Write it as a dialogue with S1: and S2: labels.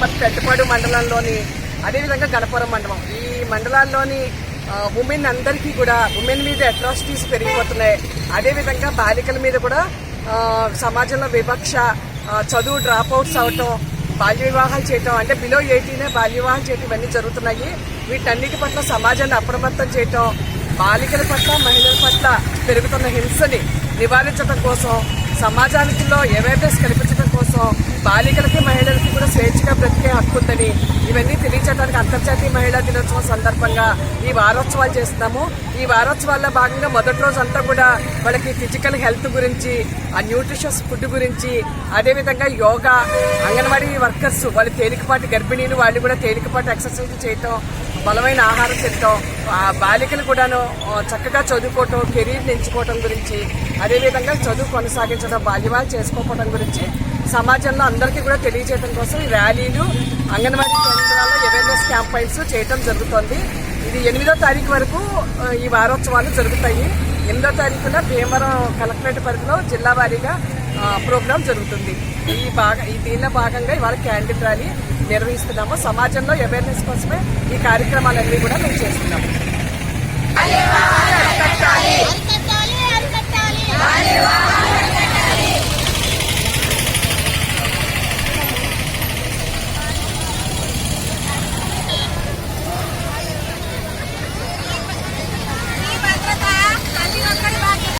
S1: మండలంలోని అదేవిధంగా గణపురం మండలం. ఈ మండలాల్లోని ఉమెన్ అందరికీ కూడా ఉమెన్ మీద అట్రాసిటీస్ పెరిగిపోతున్నాయి. అదేవిధంగా బాలికల మీద కూడా సమాజంలో వివక్ష చదువు డ్రాప్ అవుట్స్ అవటం బాల్య వివాహాలు చేయటం అంటే బిలో ఎయిటీనే బాల్య వివాహాలు చేయటం ఇవన్నీ జరుగుతున్నాయి. వీటన్నిటి పట్ల సమాజాన్ని అప్రమత్తం చేయటం బాలికల పట్ల మహిళల పట్ల పెరుగుతున్న హింసని నివారించడం కోసం సమాజానికిలో అవేర్నెస్ కల్పించడం కోసం బాలికలకి మహిళలకి కూడా స్వేచ్ఛగా బ్రతికే హక్కు ఉందని ఇవన్నీ తెలియచేయడానికి అంతర్జాతీయ మహిళా దినోత్సవం సందర్భంగా ఈ వారోత్సవాలు చేస్తున్నాము. ఈ వారోత్సవాల్లో భాగంగా మొదటి రోజు అంతా కూడా వాళ్ళకి ఫిజికల్ హెల్త్ గురించి ఆ న్యూట్రిషస్ ఫుడ్ గురించి అదేవిధంగా యోగా అంగన్వాడీ వర్కర్స్ వాళ్ళు తేలికపాటి గర్భిణీలు వాళ్ళు కూడా తేలికపాటి ఎక్సర్సైజ్ చేయటం బలమైన ఆహారం తినటం ఆ బాలికలు కూడాను చక్కగా చదువుకోవటం కెరీర్ ఎంచుకోవటం గురించి అదేవిధంగా చదువు కొనసాగించడం బాల్యవాలు చేసుకోవటం గురించి సమాజంలో అందరికీ కూడా తెలియజేయడం కోసం ఈ ర్యాలీలు అంగన్వాడీ కేంద్రాల్లో అవేర్నెస్ క్యాంపైన్స్ చేయటం జరుగుతుంది. ఇది ఎనిమిదో తారీఖు వరకు ఈ వారోత్సవాలు జరుగుతాయి. ఎనిమిదో తారీఖున భీమవరం కలెక్టరేట్ పరిధిలో జిల్లా వారీగా ప్రోగ్రాం జరుగుతుంది. ఈ భాగ ఈ దీనిలో భాగంగా ఇవాళ క్యాండిల్ ర్యాలీ నిర్వహిస్తున్నాము సమాజంలో అవేర్నెస్ కోసమే ఈ కార్యక్రమాలన్నీ కూడా మేము చేస్తున్నాము